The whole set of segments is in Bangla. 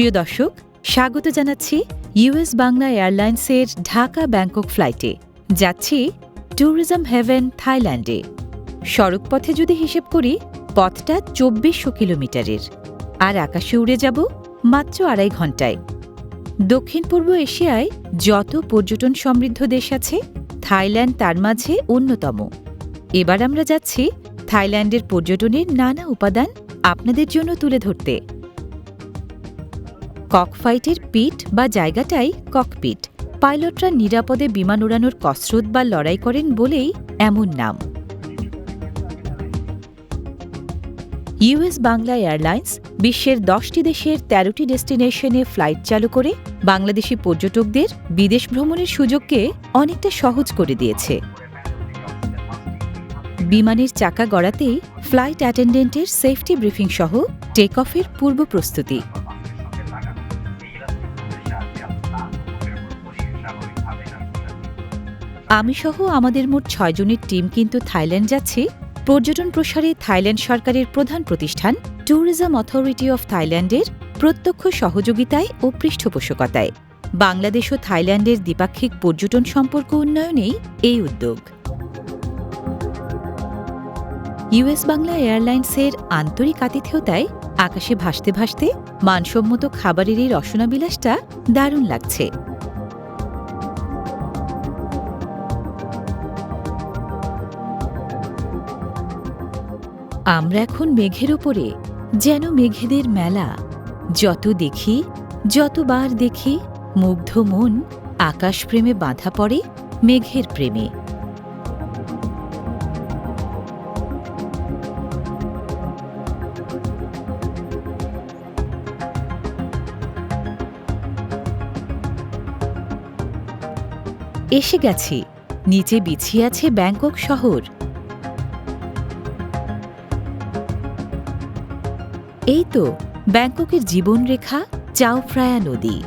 প্রিয় দর্শক, স্বাগত জানাচ্ছি ইউএস বাংলা এয়ারলাইন্সের ঢাকা ব্যাংকক ফ্লাইটে। যাচ্ছি ট্যুরিজম হেভেন থাইল্যান্ডে। সড়কপথে যদি হিসেব করি, পথটা চব্বিশশো কিলোমিটারের। আর আকাশে উড়ে যাব মাত্র আড়াই ঘন্টায়। দক্ষিণ পূর্ব এশিয়ায় যত পর্যটন সমৃদ্ধ দেশ আছে, থাইল্যান্ড তার মাঝে অন্যতম। এবার আমরা যাচ্ছি থাইল্যান্ডের পর্যটনের নানা উপাদান আপনাদের জন্য তুলে ধরতে। ককফাইটের পিট বা জায়গাটাই ককপিট। পাইলটরা নিরাপদে বিমান উড়ানোর কসরত বা লড়াই করেন বলেই এমন নাম। ইউএস বাংলা এয়ারলাইন্স বিশ্বের দশটি দেশের তেরোটি ডেস্টিনেশনে ফ্লাইট চালু করে বাংলাদেশি পর্যটকদের বিদেশ ভ্রমণের সুযোগকে অনেকটা সহজ করে দিয়েছে। বিমানের চাকা গড়াতেই ফ্লাইট অ্যাটেন্ডেন্টের সেফটি ব্রিফিং সহ টেক অফের পূর্ব প্রস্তুতি। আমি সহ আমাদের মোট ছয়জনের টিম কিন্তু থাইল্যান্ড যাচ্ছি। পর্যটন প্রসারে থাইল্যান্ড সরকারের প্রধান প্রতিষ্ঠান ট্যুরিজম অথরিটি অফ থাইল্যান্ডের প্রত্যক্ষ সহযোগিতায় ও পৃষ্ঠপোষকতায়। বাংলাদেশ ও থাইল্যান্ডের দ্বিপাক্ষিক পর্যটন সম্পর্ক উন্নয়নেই এই উদ্যোগ। ইউএস বাংলা এয়ারলাইন্সের আন্তরিক আতিথেয়তায় আকাশে ভাসতে ভাসতে মানসম্মত খাবারের এই রসনাবিলাসটা দারুণ লাগছে। আমরা এখন মেঘের ওপরে যেন মেঘেদের মেলা। যত দেখি, যতবার দেখি, মুগ্ধ মন আকাশ প্রেমে বাঁধা পড়ে মেঘের প্রেমে। এসে গেছি। নিচে বিছিয়ে আছে ব্যাংকক শহর। এই তো ব্যাংককের জীবনরেখা চাওফ্রায়া নদী।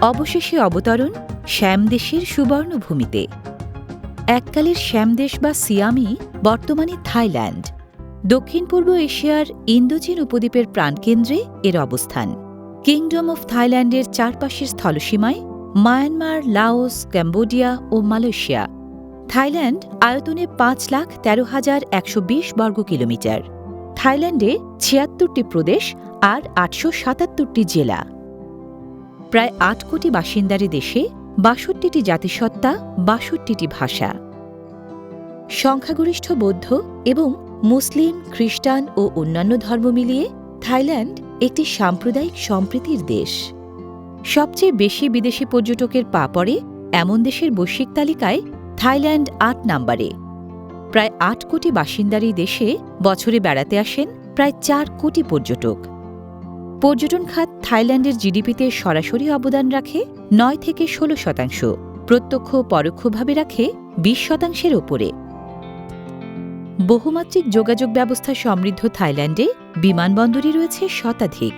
অবশেষে অবতরণ শ্যামদেশের সুবর্ণভূমিতে। এককালের শ্যামদেশ বা সিয়ামি বর্তমানে থাইল্যান্ড। দক্ষিণ পূর্ব এশিয়ার ইন্দোচীন উপদ্বীপের প্রাণকেন্দ্রে এর অবস্থান। কিংডম অফ থাইল্যান্ডের চারপাশের স্থলসীমায় মায়ানমার লাওস ক্যাম্বোডিয়া ও মালয়েশিয়া থাইল্যান্ড আয়তনে পাঁচ লাখ তেরো হাজার একশো বিশ বর্গ কিলোমিটার। থাইল্যান্ডে ছিয়াত্তরটি প্রদেশ আর আটশো সাতাত্তরটি জেলা। প্রায় আট কোটি বাসিন্দারে দেশে বাষট্টিটি জাতিসত্তা, বাষট্টিটি ভাষা। সংখ্যাগরিষ্ঠ বৌদ্ধ এবং মুসলিম, খ্রিস্টান ও অন্যান্য ধর্ম মিলিয়ে থাইল্যান্ড একটি সাম্প্রদায়িক সম্প্রীতির দেশ। সবচেয়ে বেশি বিদেশি পর্যটকের পা পড়ে এমন দেশের বৈশ্বিক তালিকায় থাইল্যান্ড আট নম্বরে। প্রায় আট কোটি বাসিন্দার এই দেশে বছরে বেড়াতে আসেন প্রায় চার কোটি পর্যটক। পর্যটন খাত থাইল্যান্ডের জিডিপিতে সরাসরি অবদান রাখে নয় থেকে ষোলো শতাংশ, প্রত্যক্ষ পরোক্ষভাবে রাখে বিশ শতাংশের ওপরে। বহুমাত্রিক যোগাযোগ ব্যবস্থা সমৃদ্ধ থাইল্যান্ডে বিমানবন্দরই রয়েছে শতাধিক।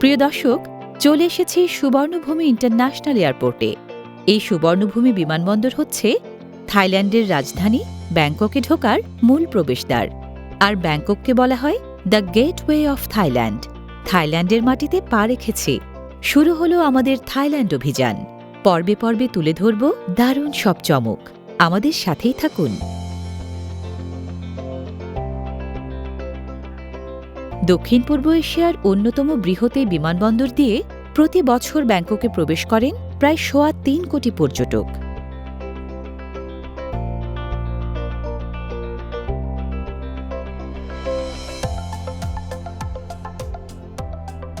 প্রিয় দর্শক, চলে এসেছি সুবর্ণভূমি ইন্টারন্যাশনাল এয়ারপোর্টে। এই সুবর্ণভূমি বিমানবন্দর হচ্ছে থাইল্যান্ডের রাজধানী ব্যাংককে ঢোকার মূল প্রবেশদ্বার। আর ব্যাংকককে বলা হয় দ্য গেটওয়ে অফ থাইল্যান্ড। থাইল্যান্ডের মাটিতে পা রেখেছে। শুরু হলো আমাদের থাইল্যান্ড অভিযান। পর্বে পর্বে তুলে ধরব দারুণ সব চমক। আমাদের সাথেই থাকুন। দক্ষিণ পূর্ব এশিয়ার অন্যতম বৃহৎ এই বিমানবন্দর দিয়ে প্রতি বছর ব্যাংককে প্রবেশ করেন প্রায় সোয়া তিন কোটি পর্যটক।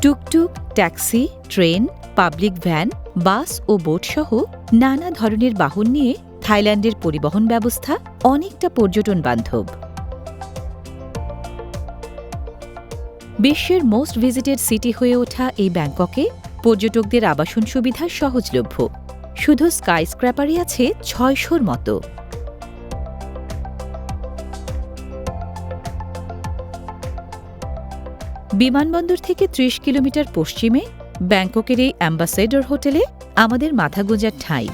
Tuktuk, taxi, train, public van bus ও বোটসহ নানা ধরনের বাহন নিয়ে থাইল্যান্ডের পরিবহন ব্যবস্থা অনেকটা পর্যটন বান্ধব। বিশ্বের মোস্ট ভিজিটেড সিটি হয়ে ওঠা এই ব্যাংককে পর্যটকদের আবাসন সুবিধা সহজলভ্য। শুধু স্কাই স্ক্র্যাপারই আছে ছয়শোর মতো। বিমানবন্দর থেকে ত্রিশ কিলোমিটার পশ্চিমে ব্যাংককের এই অ্যাম্বাসেডর হোটেলে আমাদের মাথা গোঁজার ঠাঁই।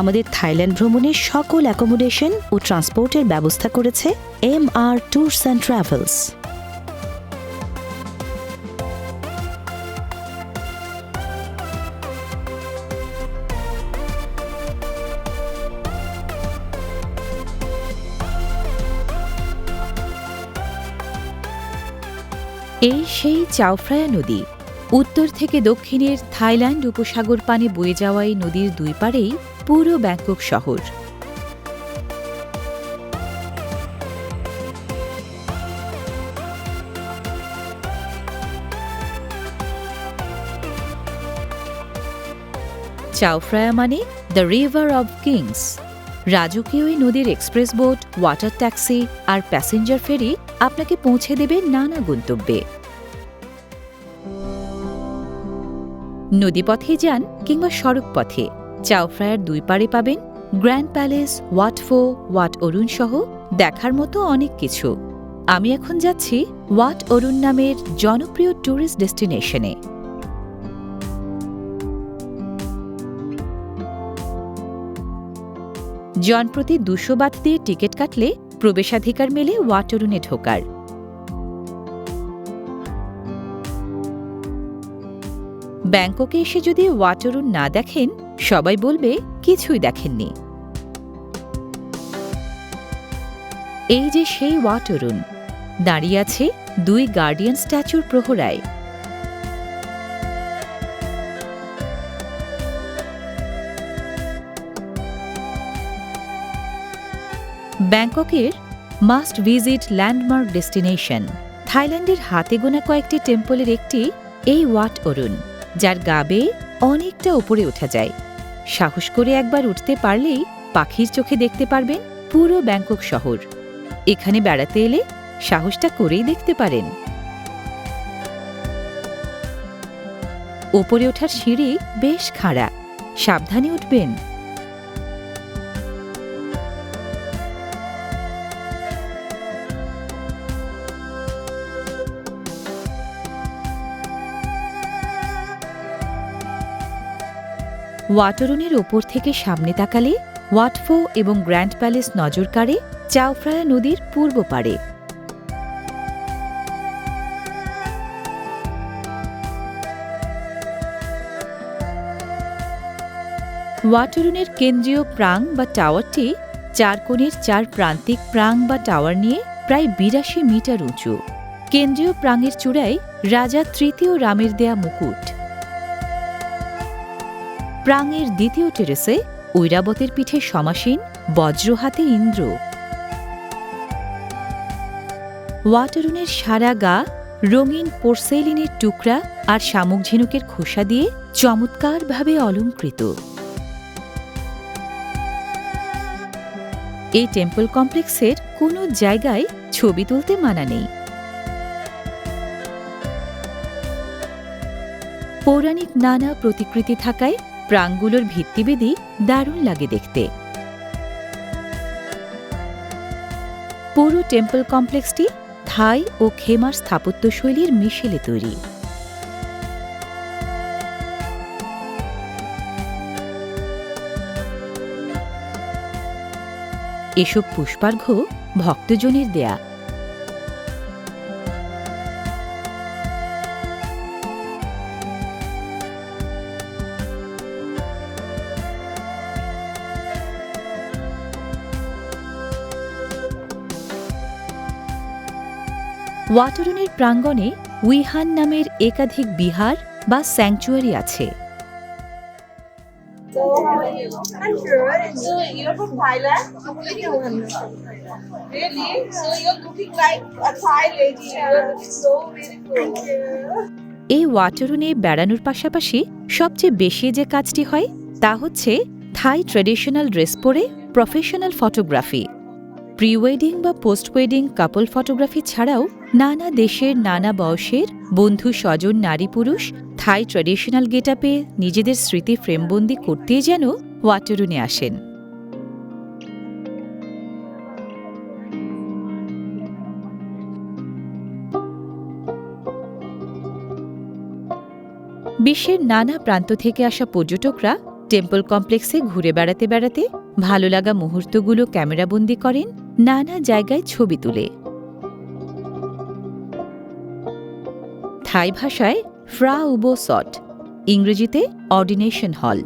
আমাদের থাইল্যান্ড ভ্রমণের সকল অ্যাকোমোডেশন ও ট্রান্সপোর্টের ব্যবস্থা করেছে M R tours and travels. এই সেই চাওফ্রায়া নদী উত্তর থেকে দক্ষিণের থাইল্যান্ড উপসাগর পানে বয়ে যাওয়া এই নদীর দুই পাড়েই পুরো ব্যাংকক শহর। চাওফ্রায়া মানে দ্য রিভার অব কিংস। রাজকীয় এই নদীর এক্সপ্রেস বোট, ওয়াটার ট্যাক্সি আর প্যাসেঞ্জার ফেরি আপনাকে পৌঁছে দেবে নানা গন্তব্যে। নদীপথে যান কিংবা সড়ক পথে চাওফ্রায়ার দুই পাড়ে পাবেন, grand palace Wat Pho Wat Arun সহ দেখার মতো অনেক কিছু। আমি এখন যাচ্ছি ওয়াট অরুণ নামের জনপ্রিয় ট্যুরিস্ট ডেস্টিনেশনে। জনপ্রতি দুশো বাত দিয়ে টিকিট কাটলে প্রবেশাধিকার মেলে ওয়াট অরুণে ঢোকার। ব্যাংককে এসে যদি ওয়াটরুন না দেখেন, সবাই বলবে কিছুই দেখেননি। এই যে সেই ওয়াটরুন দাঁড়িয়ে আছে দুই গার্ডিয়ান স্ট্যাচুর প্রহরায়। ব্যাংককের মাস্ট ভিজিট ল্যান্ডমার্ক ডেস্টিনেশন, থাইল্যান্ডের হাতে গোনা কয়েকটি টেম্পলের একটি, এই ওয়াট অরুণ যার গা বেয়ে অনেকটা উপরে ওঠা যায়। সাহস করে একবার উঠতে পারলেই পাখির চোখে দেখতে পারবেন পুরো ব্যাংকক শহর। এখানে বেড়াতে এলে সাহসটা করেই দেখতে পারেন। ওপরে ওঠার সিঁড়ি বেশ খাড়া। সাবধানে উঠবেন। ওয়াটরনের ওপর থেকে সামনে তাকালে ওয়াটফো এবং গ্র্যান্ড প্যালেস নজর কাড়ে চাওফ্রায়া নদীর পূর্ব পাড়ে। ওয়াটরনের কেন্দ্রীয় প্রাং বা টাওয়ারটি চার কোণের চার প্রান্তিক প্রাং বা টাওয়ার নিয়ে প্রায় বিরাশি মিটার উঁচু। কেন্দ্রীয় প্রাঙের চূড়ায় রাজা তৃতীয় রামের দেয়া মুকুট। প্রাঙের দ্বিতীয় টেরেসে ঐরাবতের পিঠে সমাসীন বজ্র হাতে ইন্দ্র। ওয়াটারুনের সারা গা, রঙিন পোর্সেলিনের টুকরা আর শামুক ঝিনুকের খোসা দিয়ে চমৎকারভাবে অলঙ্কৃত। এই টেম্পল কমপ্লেক্সের কোনো জায়গায় ছবি তুলতে মানা নেই। পৌরাণিক নানা প্রতিকৃতি থাকায় প্রাঙ্গুলোর ভিত্তিবেদি দারুণ লাগে দেখতে। পুরো টেম্পল কমপ্লেক্সটি থাই ও খেমার স্থাপত্যশৈলীর মিশেলে তৈরি। এসব পুষ্পার্ঘ্য ভক্তজনের দেয়া। ওয়াটারনের প্রাঙ্গণে উইহান নামের একাধিক বিহার বা স্যাংচুয়ারি আছে. এই ওয়াটারুনে বেড়ানোর পাশাপাশি সবচেয়ে বেশি যে কাজটি হয়, তা হচ্ছে থাই ট্র্যাডিশনাল ড্রেস পরে প্রফেশনাল ফটোগ্রাফি প্রি ওয়েডিং বা পোস্ট ওয়েডিং কাপল ফটোগ্রাফি ছাড়াও নানা দেশের নানা বয়সের বন্ধু স্বজন নারী পুরুষ থাই ট্র্যাডিশনাল গেটআপে নিজেদের স্মৃতি ফ্রেমবন্দি করতেই যেন ওয়াটারুনে আসেন। বিশ্বের নানা প্রান্ত থেকে আসা পর্যটকরা টেম্পল কমপ্লেক্সে ঘুরে বেড়াতে বেড়াতে ভালো লাগা মুহূর্তগুলো ক্যামেরাবন্দি করেন, নানা জায়গায় ছবি তুলে। থাই ভাষায় ফ্রা উবো সট, ইংরেজিতে অর্ডিনেশন হল।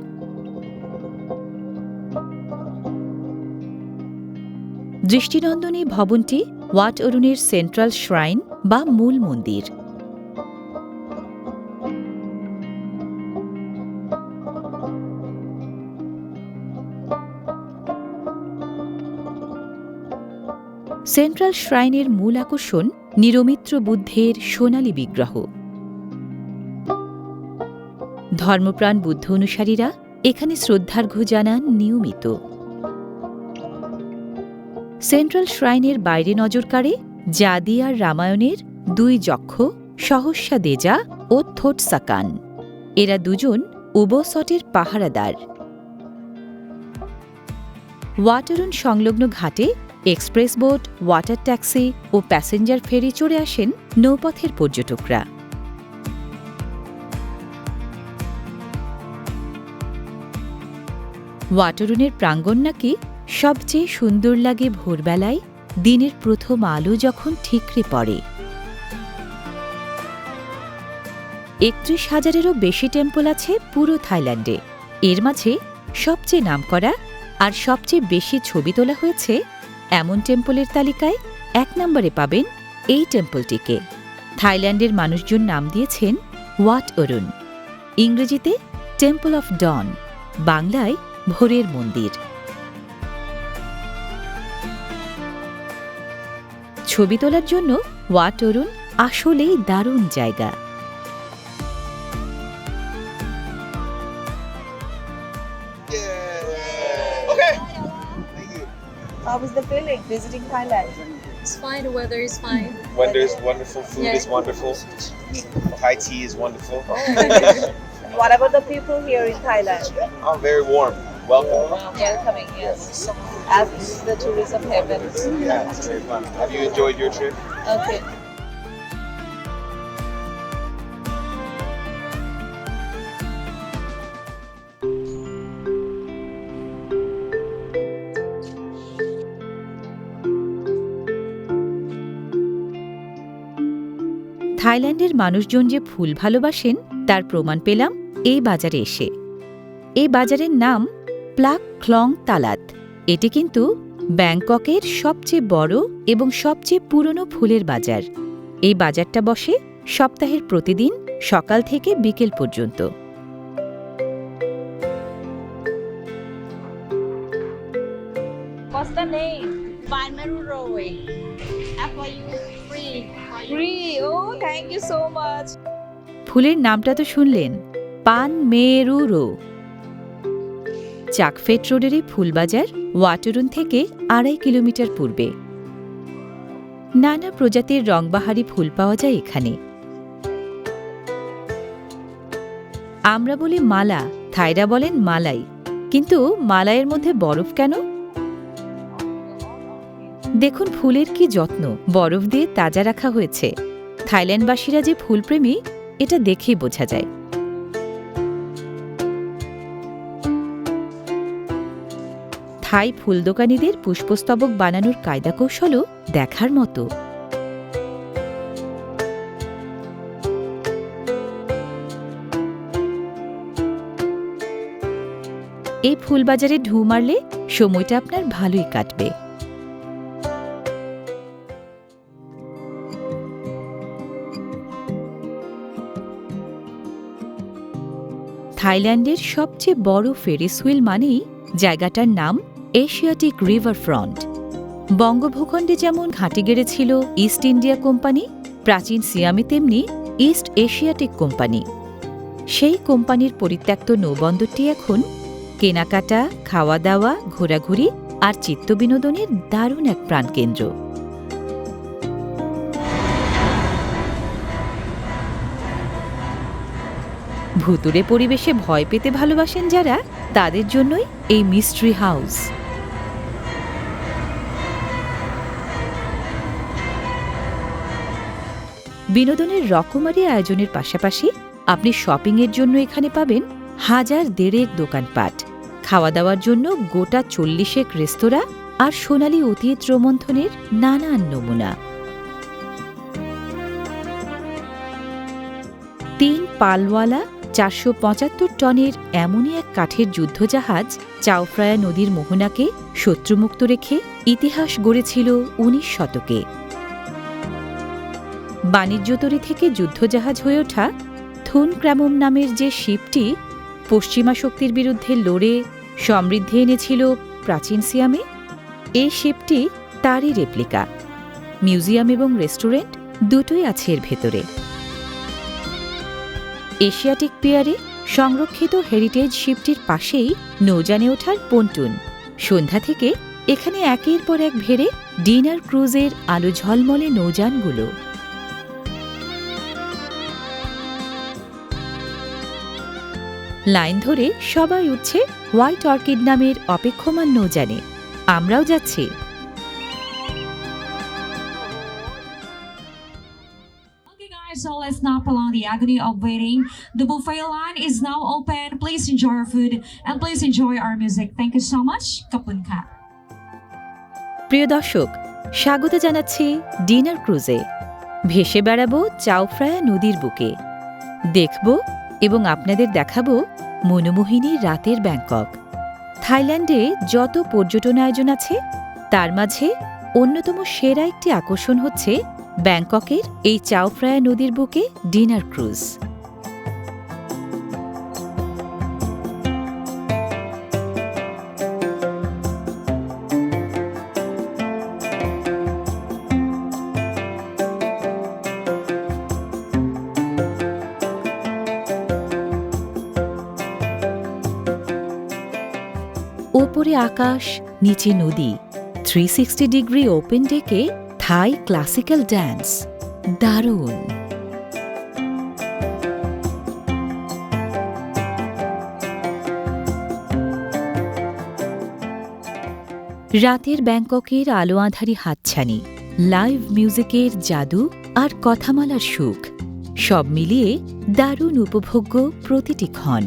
দৃষ্টিনন্দনী ভবনটি ওয়াট অরুণের সেন্ট্রাল শ্রাইন বা মূল মন্দির। সেন্ট্রাল শ্রাইনের মূল আকর্ষণ নিরমিত্র বুদ্ধের সোনালী বিগ্রহ। ধর্মপ্রাণ বুদ্ধ অনুসারীরা এখানে শ্রদ্ধার্ঘ্য জানান নিয়মিত। সেন্ট্রাল শ্রাইনের বাইরে নজর কাড়ে জাদি আর রামায়ণের দুই যক্ষ সহস্যা দেজা ও থোটসাকান এরা দুজন উবসটের পাহারাদার। ওয়াটারুন সংলগ্ন ঘাটে এক্সপ্রেস বোট, ওয়াটার ট্যাক্সি ও প্যাসেঞ্জার ফেরি চড়ে আসেন নৌপথের পর্যটকরা। ওয়াটারুনের প্রাঙ্গণ নাকি সবচেয়ে সুন্দর লাগে ভোরবেলায়, দিনের প্রথম আলো যখন ঠিকরে পড়ে। একত্রিশ হাজারেরও বেশি টেম্পল আছে পুরো থাইল্যান্ডে। এর মাঝে সবচেয়ে নামকরা আর সবচেয়ে বেশি ছবি তোলা হয়েছে এমন টেম্পলের তালিকায় এক নম্বরে পাবেন এই টেম্পলটিকে। থাইল্যান্ডের মানুষজন নাম দিয়েছেন ওয়াট অরুণ। ইংরেজিতে টেম্পল অফ ডন, বাংলায় ভোরের মন্দির। ছবি তোলার জন্য ওয়াট অরুণ আসলেই দারুণ জায়গা। How was the feeling visiting Thailand? It's fine. The weather is fine. Weather is wonderful. Food Yeah. is wonderful. Thai tea is wonderful. Oh. What about the people here in Thailand? Oh, very warm. Welcome. Welcoming, yes. As the tourism heaven. Yeah, it's very fun. Have you enjoyed your trip? Okay. থাইল্যান্ডের মানুষজন যে ফুল ভালোবাসেন, তার প্রমাণ পেলাম এই বাজারে এসে। এই বাজারের নাম প্লাক খ্লং তালাত। এটি কিন্তু ব্যাংককের সবচেয়ে বড় এবং সবচেয়ে পুরনো ফুলের বাজার। এই বাজারটা বসে সপ্তাহের প্রতিদিন সকাল থেকে বিকেল পর্যন্ত। Thank you so much. ফুলের নামটা তো শুনলেন, পান মেরু রো। চাকফেট রোডের এই ফুলবাজার ওয়াটারুন থেকে আড়াই কিলোমিটার পূর্বে। নানা প্রজাতির রংবাহারি ফুল পাওয়া যায় এখানে। আমরা বলি মালা, থাইরা বলেন মালাই। কিন্তু মালাইয়ের মধ্যে বরফ কেন? দেখুন ফুলের কি যত্ন, বরফ দিয়ে তাজা রাখা হয়েছে। থাইল্যান্ডবাসীরা যে ফুলপ্রেমী, এটা দেখেই বোঝা যায়। থাই ফুল দোকানিদের পুষ্পস্তবক বানানোর কায়দা কৌশলও দেখার মতো। এই ফুল বাজারে ঢু মারলে সময়টা আপনার ভালোই কাটবে। থাইল্যান্ডের সবচেয়ে বড় ফেরিস হুইল মানেই জায়গাটার নাম এশিয়াটিক রিভার ফ্রন্ট বঙ্গভূখণ্ডে যেমন ঘাঁটি গেড়েছিল ইস্ট ইন্ডিয়া কোম্পানি, প্রাচীন সিয়ামে তেমনি ইস্ট এশিয়াটিক কোম্পানি। সেই কোম্পানির পরিত্যক্ত নৌবন্দরটি এখন কেনাকাটা, খাওয়া দাওয়া, ঘোরাঘুরি আর চিত্তবিনোদনের দারুণ এক প্রাণকেন্দ্র। ভুতুরে পরিবেশে ভয় পেতে ভালোবাসেন যারা, তাদের জন্যই এই মিস্ট্রি হাউস বিনোদনের রকমারি আয়োজনের পাশাপাশি আপনি শপিংয়ের জন্য এখানে পাবেন হাজার দেড়েক দোকানপাট খাওয়া দাওয়ার জন্য গোটা চল্লিশেক রেস্তোরাঁ আর সোনালী অতীত রোমন্থনের নানান নমুনা। তিন পালওয়ালা চারশো পঁচাত্তর টনের এমনই এক কাঠের যুদ্ধজাহাজ চাওফ্রায়া নদীর মোহনাকে শত্রুমুক্ত রেখে ইতিহাস গড়েছিল উনিশ শতকে। বাণিজ্যতরী থেকে যুদ্ধজাহাজ হয়ে ওঠা থুন ক্র্যামম নামের যে শিপটি পশ্চিমা শক্তির বিরুদ্ধে লড়ে সমৃদ্ধি এনেছিল প্রাচীন সিয়ামে, এই শিপটি তারই রেপ্লিকা। মিউজিয়াম এবং রেস্টুরেন্ট দুটোই আছে এর ভেতরে। এশিয়াটিক পিয়ারে সংরক্ষিত হেরিটেজ শিপটির পাশেই নৌজানে ওঠার পন্টুন। সন্ধ্যা থেকে এখানে একের পর এক ভেড়ে ডিনার ক্রুজের আলো ঝলমলে নৌযানগুলো। লাইন ধরে সবাই উঠছে হোয়াইট অর্কিড নামের অপেক্ষমান নৌযানে। আমরাও যাচ্ছি। Let's not prolong the agony of waiting. The buffet line is now open. Please enjoy our food and please enjoy our music. Thank you so much. Kapun ka. প্রিয় দর্শক স্বাগত জানাচ্ছি ডিনার ক্রুজে ভেসে বেড়াবো চাওফ্রায়া নদীর বুকে দেখব এবং আপনাদের দেখাবো মনোমোহিনী রাতের ব্যাংকক থাইল্যান্ডে যত পর্যটন আয়োজন আছে তার মাঝে অন্যতম সেরা একটি আকর্ষণ হচ্ছে ব্যাংককের এই চাওফ্রায়া নদীর বুকে ডিনার ক্রুজ। ওপরে আকাশ, নিচে নদী। থ্রি সিক্সটি ডিগ্রি ওপেন ডেকে থাই ক্লাসিক্যাল ড্যান্স দারুণ রাতের ব্যাংককের আলো আঁধারি হাতছানি লাইভ মিউজিকের জাদু আর কথামালার সুখ, সব মিলিয়ে দারুণ উপভোগ্য প্রতিটি ক্ষণ।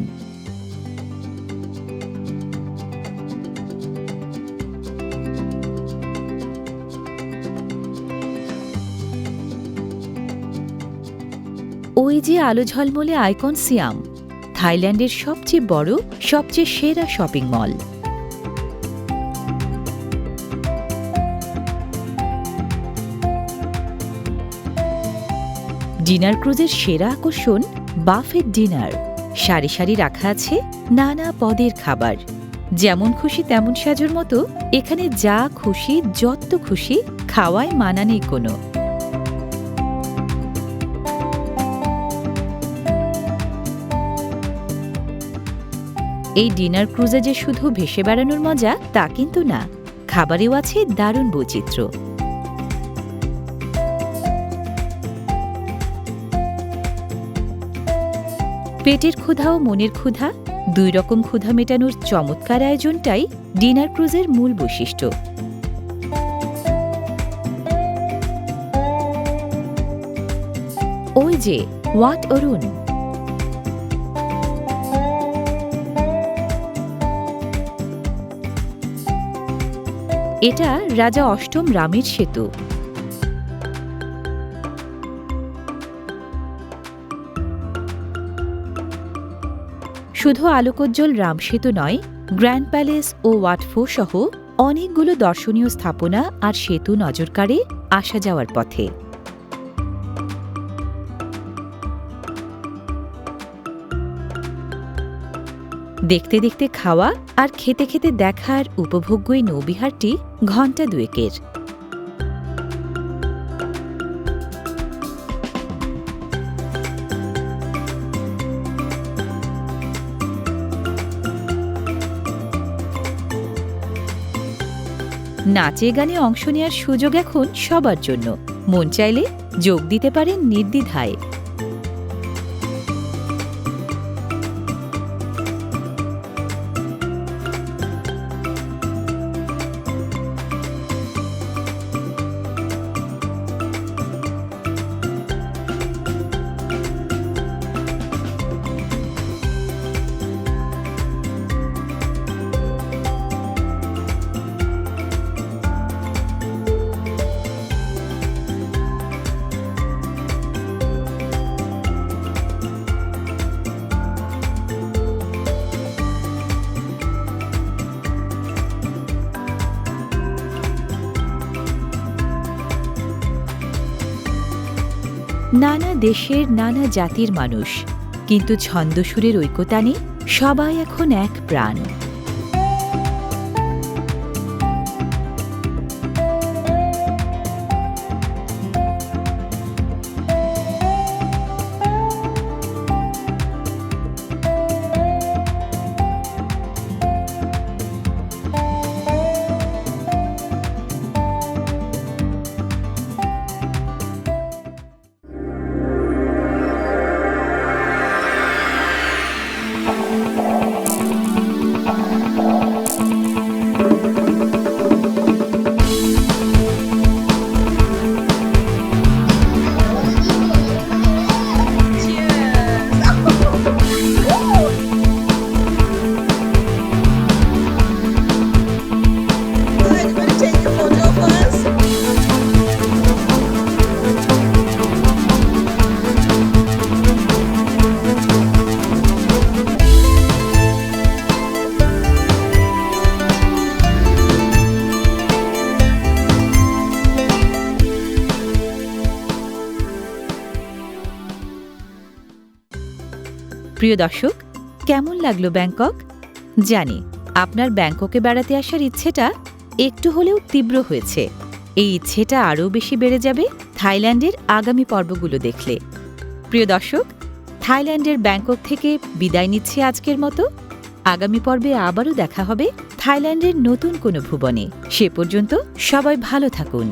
যে আলো ঝলমলে আইকন সিয়াম, থাইল্যান্ডের সবচেয়ে বড়, সবচেয়ে সেরা শপিং মল। ডিনার ক্রুজের সেরা আকর্ষণ, বাফেট ডিনার। সারি সারি রাখা আছে নানা পদের খাবার। যেমন খুশি তেমন সাজুর মতো, এখানে যা খুশি, যত খুশি খাওয়ায় মানা নেই কোনো। এই ডিনার ক্রুজে যে শুধু ভেসে বেড়ানোর মজা, তা কিন্তু না। খাবারেও আছে দারুণ বৈচিত্র্য। পেটের ক্ষুধা ও মনের ক্ষুধা, দুই রকম ক্ষুধা মেটানোর চমৎকার আয়োজনটাই ডিনার ক্রুজের মূল বৈশিষ্ট্য। ওই যে, ওয়াট অরুণ এটা রাজা অষ্টম রামের সেতু। শুধু আলোকোজ্জ্বল রাম সেতু নয়, গ্র্যান্ড প্যালেস ও ওয়াটফো সহ অনেকগুলো দর্শনীয় স্থাপনা আর সেতু নজর কাড়ে আসা যাওয়ার পথে। দেখতে দেখতে খাওয়া আর খেতে খেতে দেখার উপভোগ্য এই নৌবিহারটি ঘণ্টা দুয়েকের। নাচে গানে অংশ নেওয়ার সুযোগ এখন সবার জন্য। মন চাইলে যোগ দিতে পারেন নির্দ্বিধায়। নানা দেশের নানা জাতির মানুষ কিন্তু ছন্দসুরের ঐক্যতানে সবাই এখন এক প্রাণ। প্রিয় দর্শক, কেমন লাগল ব্যাংকক? জানি, আপনার ব্যাংককে বেড়াতে আসার ইচ্ছেটা একটু হলেও তীব্র হয়েছে। এই ইচ্ছেটা আরও বেশি বেড়ে যাবে থাইল্যান্ডের আগামী পর্বগুলো দেখলে। প্রিয় দর্শক, থাইল্যান্ডের ব্যাংকক থেকে বিদায় নিচ্ছে আজকের মতো। আগামী পর্বে আবারও দেখা হবে থাইল্যান্ডের নতুন কোনো ভুবনে। সে পর্যন্ত সবাই ভালো থাকুন।